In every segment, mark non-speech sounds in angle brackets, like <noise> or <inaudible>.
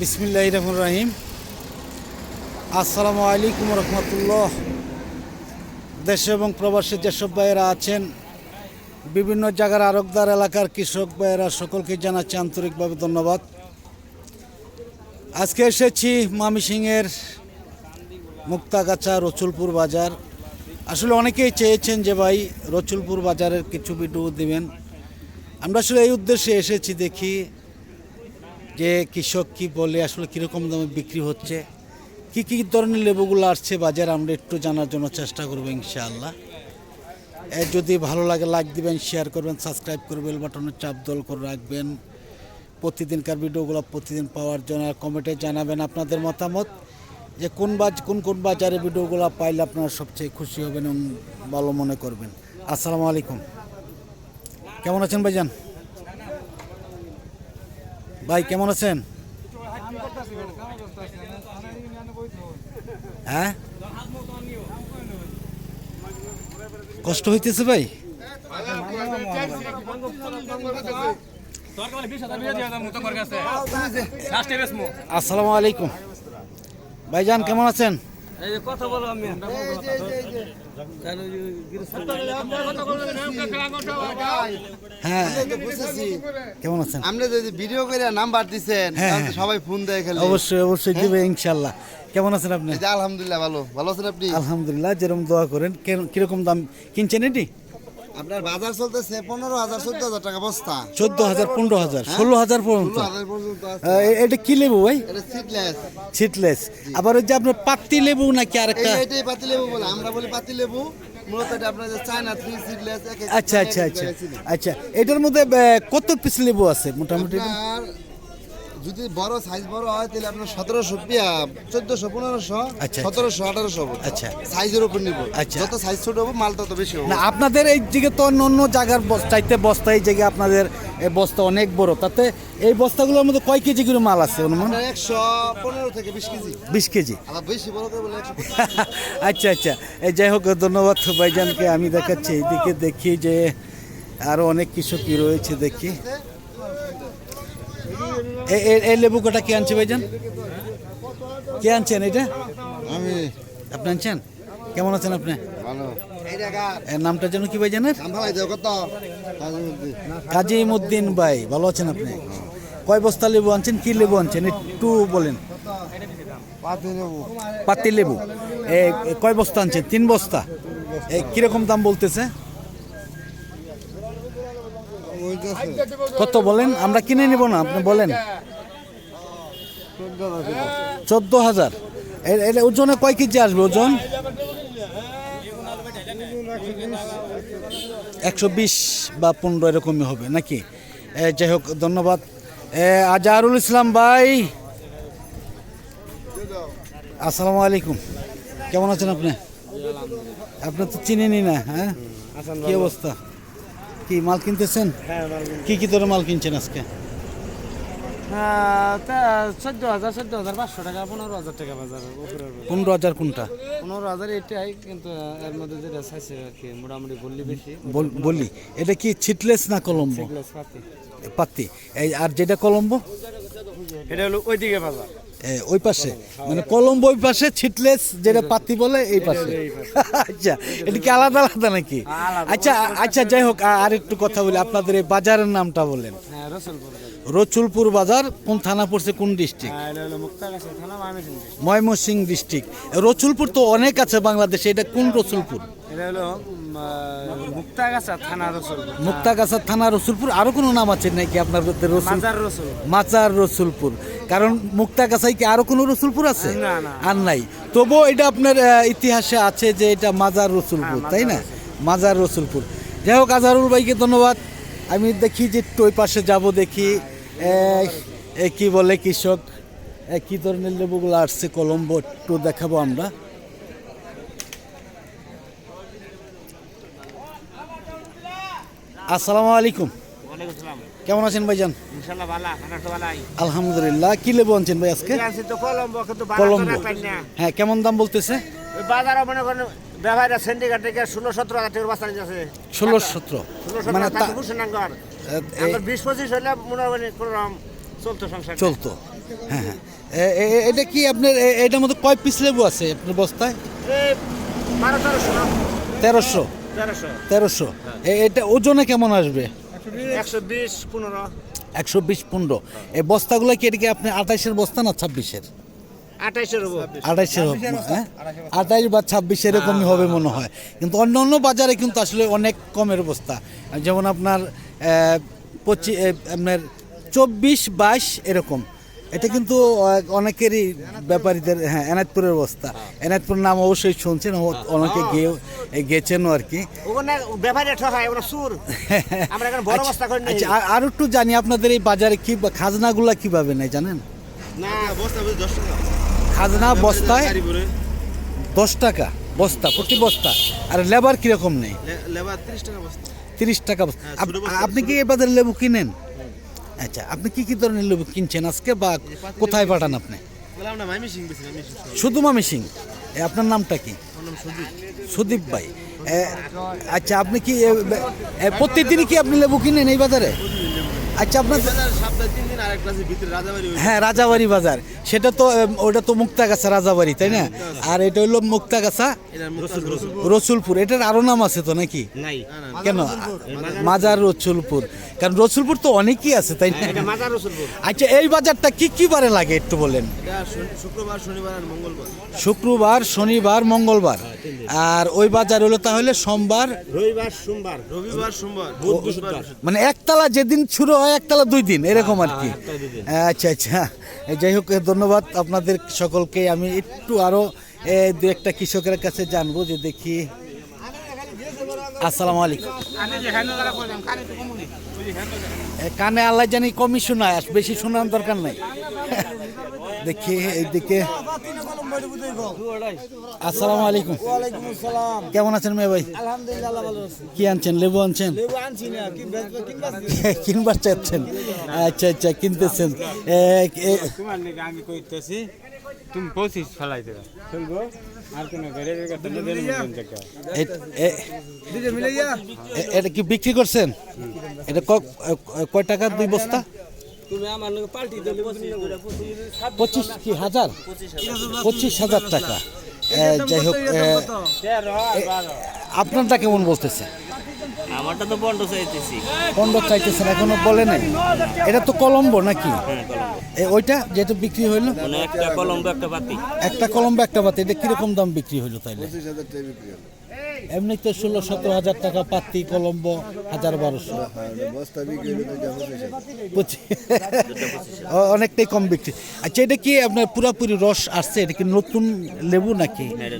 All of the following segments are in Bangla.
বিসমিল্লাহ রহমান রাহিম। আসসালামু আলাইকুম রহমতুল্লাহ। দেশে এবং প্রবাসী যেসব ভাইয়েরা আছেন, বিভিন্ন জায়গার আরকদার এলাকার কৃষক ভাইয়েরা, সকলকে জানাচ্ছি আন্তরিকভাবে ধন্যবাদ। আজকে এসেছি মামিসিংয়ের মুক্তাগাছা রচুলপুর বাজার। আসলে অনেকেই চেয়েছেন যে ভাই রচুলপুর বাজারের কিছু ভিডিও দিবেন। আমরা আসলে এই উদ্দেশ্যে এসেছি দেখি যে কৃষক কি বলে, আসলে কীরকম দামে বিক্রি হচ্ছে, কি কি ধরনের লেবুগুলো আসছে বাজারে, আমরা একটু জানার জন্য চেষ্টা করব ইনশাআল্লাহ। এ, যদি ভালো লাগে লাইক দিবেন শেয়ার করবেন সাবস্ক্রাইব করে বেল বাটনের চাপ দল করে রাখবেন। প্রতিদিনকার ভিডিওগুলো প্রতিদিন পাওয়ার জন্য কমেন্টে জানাবেন আপনাদের মতামত, যে কোন বাজ, কোন কোন বাজারে ভিডিওগুলো পাইলে আপনারা সবচেয়ে খুশি হবেন এবং ভালো মনে করবেন। আসসালামু আলাইকুম। কেমন আছেন ভাইজান? ভাই কেমন আছেন? হ্যাঁ? কষ্ট হইতেছে ভাই? আসসালামু আলাইকুম। ভাইজান কেমন আছেন? কথা বলো আমি হ্যাঁ বুঝেছি কেমন আছেন? আপনি যদি ভিডিও করে নাম্বার দিছেন হ্যাঁ, তাহলে হ্যাঁ। সবাই ফোন দেয় খালি অবশ্যই অবশ্যই দিবে ইনশাল্লাহ কেমন আছেন আপনি? আলহামদুলিল্লাহ ভালো। ভালো আছেন আপনি? আলহামদুলিল্লাহ যেরকম দোয়া করেন কীরকম দাম কিনছেন এটি? আপনার বাজার চলতেছে পনেরো হাজার চোদ্দ হাজার টাকা বস্তা। চোদ্দ হাজার পনেরো হাজার ষোলো হাজার পর্যন্ত। ষোলো হাজার পর্যন্ত এটা কি লেবু ভাই? সিটলেস আবার ওই যে আপনার পাতি লেবু নাকি আরেকটা? এটাই পাতি লেবু বলে আমরা বলি পাতি লেবু। আচ্ছা আচ্ছা আচ্ছা। আচ্ছা এটার মধ্যে কত পিস লেবু আছে মোটামুটি? যদি বড় সাইজ বড় হয় তাহলে আপনার সতেরোশো চোদ্দশো পনেরোশো আচ্ছা। সতেরোশো আঠারোশো আচ্ছা। সাইজের উপর নিব আচ্ছা। যত সাইজ ছোট হবে মাল তত বেশি হবে। না আপনাদের এই দিকে তো অন্য অন্য জায়গার চাইতে বস্তা এই জায়গায় আপনাদের এই বস্তা অনেক বড়। তাতে এই বস্তাগুলোর মধ্যে কয় কেজি করে মাল আছে অনুমান? একশো পনেরো থেকে বিশ কেজি। বিশ কেজি। বেশি বড় করে বলে <laughs> আচ্ছা আচ্ছা। এই যাই হোক ধন্যবাদ ভাইজানকে। আমি দেখাচ্ছি এইদিকে দেখি যে আরও অনেক কৃষকই রয়েছে দেখি। এ- এই লেবু কটা কে আনছে ভাইজান? কে আনছেন এটা? আমি। আপনি আনছেন? কেমন আছেন আপনি? ভালো। এর নামটা যেন কি ভালো দেও কাজীমুদ্দিন। ভাই ভালো আছেন আপনি? কয় বস্তা লেবু আনছেন? কি লেবু আনছেন? একটু বলেন। পাতি লেবু। কয় বস্তা আনছেন? তিন বস্তা। কীরকম দাম বলতেছে? কত বলেন? আমরা কিনে নিব না, আপনি বলেন। চোদ্দ হাজার। এটা ওজনে কয় কেজি আসবে ওজন? একশো বিশ বা পনেরো এরকমই হবে, নাকি? যাই হোক, ধন্যবাদ। আজহারুল ইসলাম ভাই। আসসালামু আলাইকুম। কেমন আছেন আপনি? আপনি তো চিনেনি না হ্যাঁ? কি অবস্থা? কি মাল কিনতেছেন? কি কি ধরে মাল কিনছেন আজকে? চোদ্দ হাজার চোদ্দ হাজার পাঁচশো টাকা পনেরো হাজার টাকা বাজার পনেরো হাজার কোনটা? পনেরো হাজার এটাই কিন্তু এর মধ্যে যেটা চাইছে আর কি মোটামুটি বললি বেশি। বল- বলি এটা কি ছিটলেস না কলম্বো? পাতি। পাত্তি এই আর যেটা কলম্বো? এটা হলো ওইদিকে বাজার। ওই পাশে। মানে কলম্বো ওই পাশে ছিটলেস যেটা পাতি বলে এই পাশে। আচ্ছা এটা কি আলাদা আলাদা নাকি? আচ্ছা আচ্ছা যাই হোক আর একটু কথা বলি আপনাদের এই বাজারের নামটা বলেন। হ্যাঁ। রচুলপুর বাজার। কোন থানা পড়ছে কোন ডিস্ট্রিক্ট। ময়মনসিং ডিস্ট্রিক্ট রচুলপুর তো অনেক আছে বাংলাদেশে এটা কোন রসুলপুর? এটা হলো মুক্তাগাছা থানা রসুলপুর। মুক্তাগাছা থানা রসুলপুর আরও কোনো নাম আছে নাকি আপনার মাজার রসুল। রসুলপুর। কারণ মুক্তাগাছায় কি আরও কোনো রসুলপুর আছে। আর নাই। তবুও এটা আপনার ইতিহাসে আছে যে এটা মাজার রসুলপুর হ্যাঁ, তাই না? মাজার রসুলপুর। যাই হোক আজহারুল ভাইকে ধন্যবাদ। আমি দেখি যে ওই পাশে যাব দেখি। কি বলে কৃষক? কি ধরনের লেবুগুলো আসছে? কলম্বো একটু দেখাবো আমরা। আসসালামু আলাইকুম। কেমন আছেন ভাইজান? তো ভালোই। আলহামদুলিল্লাহ কি লেবু আনছেন ভাই আজকে? আছি তো কলম্বো হ্যাঁ কেমন দাম বলতেছে? বাজারে মনে করেন ব্যবহার সিন্ডিকেট থেকে ষোলো সতেরো হাজার টাকার বাস্তা নিতেছে ষোলো সতেরো? মানে বিশ পঁচিশ হলে মনে হয় চলতো সংসার। চলতো। হ্যাঁ হ্যাঁ। এটা কি আপনার এটার মধ্যে কয় পিস লেবু আছে আপনার বস্তায়? বারো তেরোশো। তেরোশো। তেরোশো। তেরোশো। এ- এটা ওজনে কেমন আসবে? একশো বিশ পনেরো। একশো বিশ পনেরো। এই বস্তাগুলো কি এটা কি আপনি আঠাইশের বস্তা না ছাব্বিশের? আঠাইশের হবে হ্যাঁ? আঠাইশ বা ছাব্বিশ এরকমই হবে মনে হয়। কিন্তু অন্য অন্য বাজারে কিন্তু আসলে অনেক কমের বস্তা। যেমন আপনার পঁচিশ আপনার চব্বিশ বাইশ এরকম। এটা কিন্তু অনেকেরই ব্যাপারীদের হ্যাঁ এনায়তপুরের অবস্থা। এনায়তপুরের নাম অবশ্যই শুনছেন অনেকে গিয়ে গেছেন আর কি। ওখানে ব্যাপারে ঠকায় ওরা সুর। <laughs> আমরা এখানে বড় বস্তা করে নিই আচ্ছা আর- আর একটু জানি আপনাদের এই বাজারে কি খাজনাগুলা কীভাবে নেয় জানেন? খাজনা বস্তায় দশ টাকা বস্তা প্রতি বস্তা। আর লেবার কীরকম নেই লেবার তিরিশ টাকা বস্তা। তিরিশ টাকা বস্তা। আপনি কি এবার লেবু কিনেন? আচ্ছা আপনি কি কি ধরনের লেবু কিনছেন আজকে বা কোথায় পাঠান আপনি? শুধু মামি সিং? এ, আপনার নামটা কি? সুদীপ। ভাই। আচ্ছা আপনি কি প্রত্যেকদিনই কি আপনি লেবু কিনেন এই বাজারে? আচ্ছা আপনার সপ্তাহে তিন দিন আরেক ক্লাসের ভিতরে রাজাবাড়ি হ্যাঁ রাজাবাড়ি বাজার। সেটা তো ওটা তো মুক্তাগাছা রাজাবাড়ি তাই না? আর এটা হলো মুক্তাগাছা রসুলপুর। এটার আরও নাম আছে তো নাকি? কেন? মাজার রসুলপুর। কারণ রসুলপুর তো অনেকই আছে তাই না? এটা মাজার রসুলপুর। আচ্ছা এই বাজারটা কি কি বারে লাগে একটু বলেন? শুক্রবার শনিবার আর মঙ্গলবার। শুক্রবার শনিবার মঙ্গলবার। আর ওই বাজার হলো তাহলে সোমবার রবিবার সোমবার। রবিবার সোমবার। মানে একতলা যেদিন শুরু হয় একতলা দুই দিন এরকম আর কি আচ্ছা আচ্ছা। এ, যাই হোক ধন্যবাদ আপনাদের সকলকে। আমি একটু আরও এ, দু একটা কৃষকের কাছে জানব যে দেখি। আসসালামু আলাইকুম। কানে আল্লাহ জানি কমই শোনায় বেশি শোনার দরকার নাই। দেখি এইদিকে। আসসালামু আলাইকুম। ওয়ালাইকুম আসসালাম। কেমন আছেন মেয়ে ভাই? আলহামদুলিল্লাহ ভালো আছি। কি আনছেন? লেবু আনছেন? লেবু আনছি না কিনবা? <laughs> কিনবার চাচ্ছেন। আচ্ছা আচ্ছা কিনতেছেন। আমি কইতেছি তুমি পঁচিশ ফেলাই দেবে। চলবো আর এটা কি বিক্রি করছেন? এটা ক- কয় টাকা দুই বস্তা? তুমি আমার পাল্টি দিলে পঁচিশ কি হাজার? পঁচিশ হাজার টাকা। যাই হোক আপনারটা কেমন বলতেছে? আমারটা তো বন্ড চাইতেছি। পনেরো চাইতেছেন এখনও বলে নাই। এটা তো কলম্বো নাকি? এ, ওইটা যেহেতু বিক্রি হইল? মানে একটা কলম্বো একটা পাতি একটা কলম্বো একটা বাতি এটা কীরকম দাম বিক্রি হইল তাইলে? পঁচিশ হাজার টাকা বিক্রি হলো। এমনি তো ষোলো সতেরো হাজার টাকা পাতি কলম্বো হাজার বারোশো। অনেকটাই কম বিক্রি। আচ্ছা এটা কি আপনার পুরাপুরি রস আসছে? এটা কি নতুন লেবু নাকি? হ্যাঁ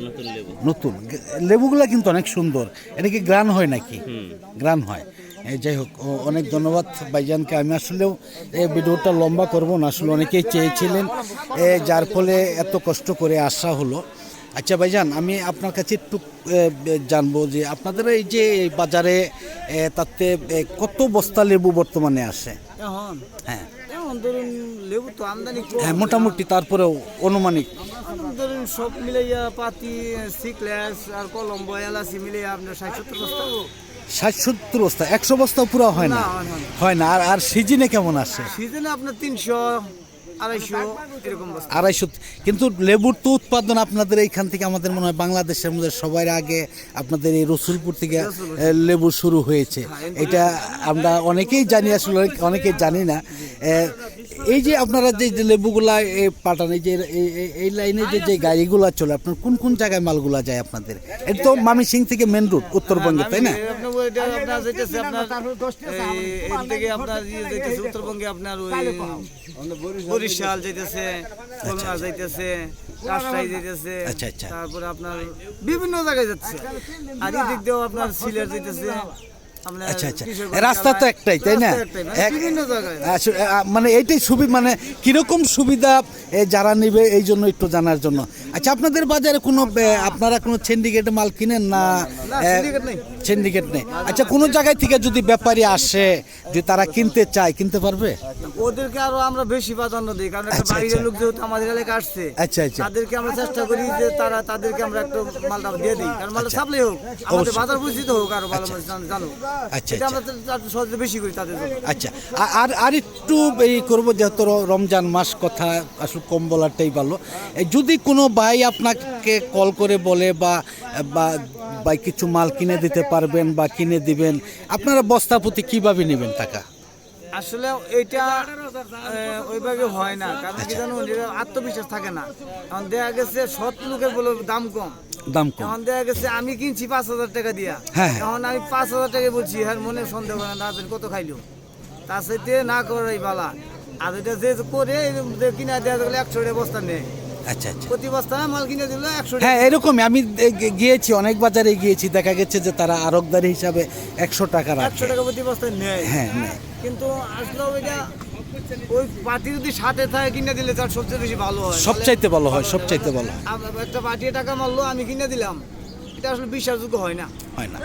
নতুন লেবুগুলা কিন্তু অনেক সুন্দর। এটা কি গ্রান হয় নাকি? গ্রান হয়। এই যাই হোক অনেক ধন্যবাদ ভাইজানকে। আমি আসলেও এই ভিডিওটা লম্বা করব না। আসলে অনেকেই চেয়েছিলেন। যার ফলে এত কষ্ট করে আসা হলো। আচ্ছা ভাইজান আমি আপনার কাছে একটু জানব যে আপনাদের এই যে বাজারে তাতে কত বস্তা লেবু বর্তমানে আসে? এখন? হ্যাঁ। এখন ধরুন লেবু তো আমদানি হ্যাঁ মোটামুটি তারপরেও অনুমানিক। ধরুন সব মিলাইয়া পাতি সিকলেস আর কলম্বো এলাচি মিলিয়ে আপনার ষাট সত্তর বস্তা ষাট সত্তর বস্তা একশো বস্তা পুরো হয় না হয় না। হয় না। আর আর সিজনে কেমন আসে? সিজনে আপনার তিনশো আড়াইশো এরকম আড়াইশো। কিন্তু লেবুর তো উৎপাদন আপনাদের এইখান থেকে আমাদের মনে হয় বাংলাদেশের মধ্যে সবাই আগে আপনাদের এই রসুলপুর থেকে লেবু শুরু হয়েছে। এটা আমরা অনেকেই জানি আসলে অনেকে অনেকেই জানি না। এই যে আপনারা যে লেবুগুলা পাঠান এই যে এই- লাইনে যে যে গাড়িগুলা চলে আপনার কোন কোন জায়গায় মালগুলা যায় আপনাদের? এটা তো মামি সিং থেকে মেন রুট উত্তরবঙ্গে তাই না? ইয়ে উত্তরবঙ্গে আপনার ওই বরিশাল যাইতেছে খুলনা যাইতেছে রাজশাহী যাইতেছে আচ্ছা, আচ্ছা। তারপরে আপনার বিভিন্ন জায়গায় যাচ্ছে। আর এদিক দিয়েও আপনার সিলেট যাইতেছে আপনার আচ্ছা আচ্ছা। রাস্তা তো একটাই তাই না? মানে এক- বিভিন্ন জায়গায় আসলে, আ, মানে এইটাই সুবিধা মানে কীরকম সুবিধা যারা নেবে এই জন্য একটু জানার জন্য? আচ্ছা আপনাদের বাজারে কোনো আপনারা কোনো সিন্ডিকেটে মাল কিনেন না। সিন্ডিকেট নেই। আচ্ছা কোনো জায়গায় থেকে যদি ব্যাপারী আসে তারা কিনতে চায় কিনতে পারবে? ওদেরকে আরও আমরা বেশি প্রাধান্য দিই কারণ একটা আচ্ছা, বাইরের আচ্ছা। লোক যেহেতু আমাদের এলাকায় আসছে আচ্ছা, আচ্ছা। তাদেরকে আমরা চেষ্টা করি যে তারা তাদেরকে আমরা একটু মালটা দিয়ে দিই কারণ মালটা সাপ্লাই হোক আমাদের বাজার পরিচিত হোক আরও ভালো জান- জানুক। আচ্ছা, এটা আমরা সহজে বেশি করি তাদের আচ্ছা আর আর একটু এই করব যেহেতু রমজান মাস কথা আসলে কম বলাটাই ভালো। যদি কোনো ভাই আপনাকে কল করে বলে বা বা কিছু মাল কিনে দিতে পারবেন বা কিনে দিবেন আপনারা বস্তা প্রতি কীভাবে নেবেন টাকা? আসলে এটা ওইভাবে হয় না। কারণ কি জানো আত্মবিশ্বাস থাকে না। এখন দেখা গেছে সৎ লোকের বলে দাম কম। দাম কম। এখন দেখা গেছে আমি কিনছি পাঁচ হাজার টাকা দিয়া হ্যাঁ। এখন আমি পাঁচ হাজার টাকা বলছি হ্যাঁ মনে সন্দেহ করে না কত খাইলো? তার সাথে না করাই বালা। আর এটা যে করে কিনা দেওয়া গেলে একশো টাকা বস্তা নেই আচ্ছা আচ্ছা। প্রতি বস্তা মাল কিনে দিলে একশো হ্যাঁ এরকমই। আমি গিয়েছি অনেক বাজারে গিয়েছি দেখা গেছে যে তারা আরকদারি হিসাবে একশো টাকা একশো টাকা প্রতি বস্তা নেয়। হ্যাঁ কিন্তু ওই পার্টি যদি সাথে থাকে কিনে দিলে তার সবচেয়ে বেশি ভালো হয়। সবচাইতে ভালো হয় সবচাইতে ভালো হয়। একটা পার্টি টাকা মারলো আমি কিনে দিলাম। এটা আসলে বিশ্বাসযোগ্য হয় না। হয় না।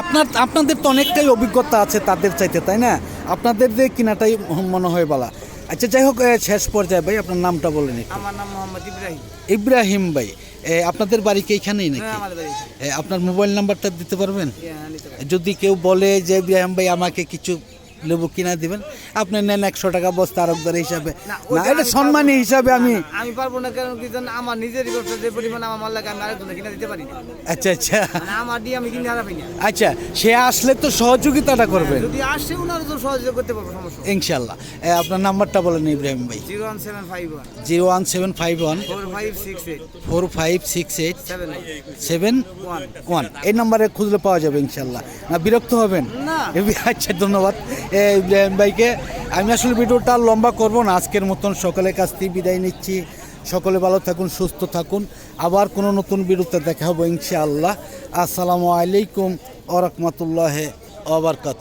আপনার আপনাদের তো অনেকটাই অভিজ্ঞতা আছে তাদের চাইতে তাই না? আপনাদের যে কিনাটাই মনে হয় বলা। আচ্ছা যাই হোক শেষ পর্যায়ে ভাই আপনার নামটা বলেন একটু। আমার নাম মোহাম্মদ ইব্রাহিম। ইব্রাহিম ভাই আপনাদের বাড়ি কি এইখানেই নাকি? হ্যাঁ আপনার মোবাইল নাম্বারটা দিতে পারবেন? হ্যাঁ। যদি কেউ বলে যে ইব্রাহিম ভাই আমাকে কিছু লেবু কিনা দিবেন? আপনি নেন একশো টাকা বস্তা আরকদার হিসাবে। না, এটা সম্মানী হিসাবে আমি আমি পারব না কারণ কি জানেন, আমার নিজের ব্যবসা যে পরিমাণ আমার মাল লাগে আমি আরেকজনে কিনে দিতে পারি। না আচ্ছা আচ্ছা। মানে আমার দিয়ে আমি কিনে হারাবি না। আচ্ছা সে আসলে তো সহযোগিতাটা করবেন। যদি আসে ওনার তো সহযোগিতা করতে পারব সমস্যা ইনশাল্লাহ। এ, আপনার নাম্বারটা বলেন ইব্রাহিম ভাই। Zero one seven five one. Zero one seven five one. Four five six eight. Four five six eight. Seven seven one one. এই নাম্বারে খুঁজলে পাওয়া যাবে ইনশাল্লাহ। না বিরক্ত হবেন? না। আচ্ছা ধন্যবাদ। ভাইকে। আমি আসলে ভিডিওটা লম্বা করব না। আজকের মতন সকলের কাছ থেকে বিদায় নিচ্ছি। সকলে ভালো থাকুন, সুস্থ থাকুন। আবার কোনো নতুন ভিডিওতে দেখা হব ইনশাআল্লাহ। আসসালামু আলাইকুম ওরকমতুল্লাহ ওবরকাত